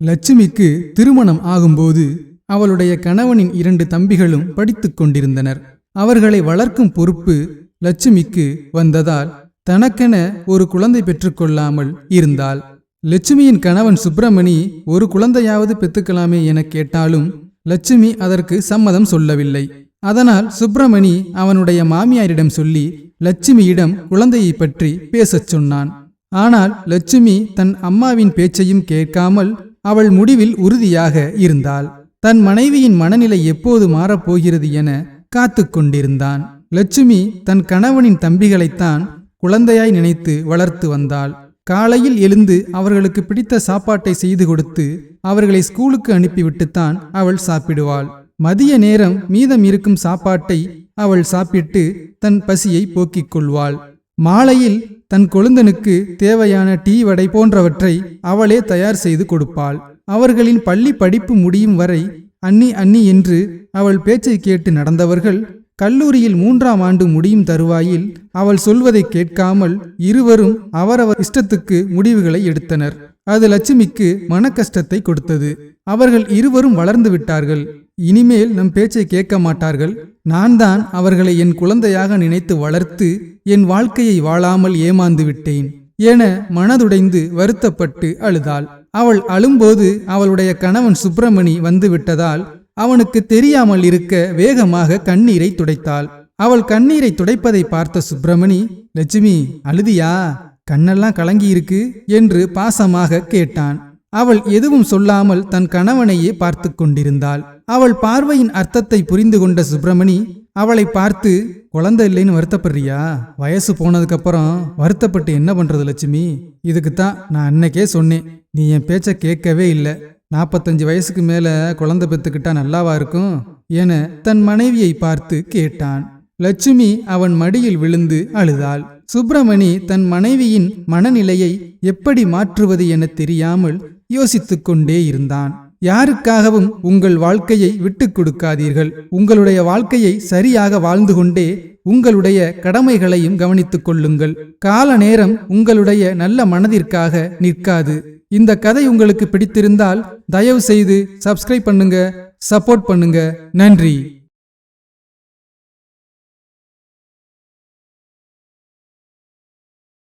லட்சுமிக்கு திருமணம் ஆகும்போது அவளுடைய கணவனின் இரண்டு தம்பிகளும் படித்துக் கொண்டிருந்தனர். அவர்களை வளர்க்கும் பொறுப்பு லட்சுமிக்கு வந்ததால் தனக்கென ஒரு குழந்தை பெற்றுக்கொள்ளாமல் இருந்தாள். லட்சுமியின் கணவன் சுப்பிரமணி ஒரு குழந்தையாவது பெத்துக்கலாமே என கேட்டாலும் லட்சுமி அதற்கு சம்மதம் சொல்லவில்லை. அதனால் சுப்பிரமணி அவனுடைய மாமியாரிடம் சொல்லி லட்சுமியிடம் குழந்தையை பற்றி பேசச் சொன்னான். ஆனால் லட்சுமி தன் அம்மாவின் பேச்சையும் கேட்காமல் அவள் முடிவில் உறுதியாக இருந்தாள். தன் மனைவியின் மனநிலை எப்போது மாறப்போகிறது என காத்து கொண்டிருந்தான் லட்சுமி தன் கணவனின் தம்பிகளைத்தான் குழந்தையாய் நினைத்து வளர்த்து வந்தாள். காலையில் எழுந்து அவர்களுக்கு பிடித்த சாப்பாட்டை செய்து கொடுத்து அவர்களை ஸ்கூலுக்கு அனுப்பிவிட்டுத்தான் அவள் சாப்பிடுவாள். மதிய நேரம் மீதம் இருக்கும் சாப்பாட்டை அவள் சாப்பிட்டு தன் பசியை போக்கிக் கொள்வாள். மாலையில் தன் கொழுந்தனுக்கு தேவையான டீ வடை போன்றவற்றை அவளே தயார் செய்து கொடுப்பாள். அவர்களின் பள்ளி படிப்பு முடியும் வரை அன்னி அன்னி என்று அவள் பேச்சை கேட்டு நடந்தவர்கள் கல்லூரியில் மூன்றாம் ஆண்டு முடியும் தருவாயில் அவள் சொல்வதை கேட்காமல் இருவரும் அவரவர் இஷ்டத்துக்கு முடிவுகளை எடுத்தனர். அது லட்சுமிக்கு மனக்கஷ்டத்தை கொடுத்தது. அவர்கள் இருவரும் வளர்ந்து விட்டார்கள். இனிமேல் நம் பேச்சை கேட்க மாட்டார்கள். நான் தான் அவர்களை என் குழந்தையாக நினைத்து வளர்த்து என் வாழ்க்கையை வாழாமல் ஏமாந்து விட்டேன். என மனதுடைந்து வருத்தப்பட்டு அழுதாள். அவள் அழும்போது அவளுடைய கணவன் சுப்பிரமணி வந்து விட்டதால் அவனுக்கு தெரியாமல் இருக்க வேகமாக கண்ணீரை துடைத்தாள். அவள் கண்ணீரை துடைப்பதை பார்த்த சுப்பிரமணி லட்சுமி அழுதியா? கண்ணெல்லாம் கலங்கி இருக்கு என்று பாசமாக கேட்டான். அவள் எதுவும் சொல்லாமல் தன் கணவனையே பார்த்து கொண்டிருந்தாள். அவள் பார்வையின் அர்த்தத்தை புரிந்து கொண்ட சுப்பிரமணி அவளை பார்த்து குழந்தை இல்லைன்னு வருத்தப்படுறியா? வயசு போனதுக்கு அப்புறம் வருத்தப்பட்டு என்ன பண்றது லட்சுமி? இதுக்கு தான் நான் அன்னைக்கே சொன்னேன். நீ என் பேச்ச கேட்கவே இல்லை. நாற்பத்தஞ்சு வயசுக்கு மேல குழந்தை பெத்துக்கிட்டா நல்லாவா இருக்கும்? என தன் மனைவியை பார்த்து கேட்டான். லட்சுமி அவன் மடியில் விழுந்து அழுதாள். சுப்பிரமணி தன் மனைவியின் மனநிலையை எப்படி மாற்றுவது என தெரியாமல் யோசித்துக்கொண்டே இருந்தான். யாருக்காகவும் உங்கள் வாழ்க்கையை விட்டுக் கொடுக்காதீர்கள். உங்களுடைய வாழ்க்கையை சரியாக வாழ்ந்து கொண்டே உங்களுடைய கடமைகளையும் கவனித்துக் கொள்ளுங்கள். கால நேரம் உங்களுடைய நல்ல மனதிற்காக நிற்காது. இந்த கதை உங்களுக்கு பிடித்திருந்தால் தயவு செய்து சப்ஸ்கிரைப் பண்ணுங்க சப்போர்ட் பண்ணுங்க. நன்றி.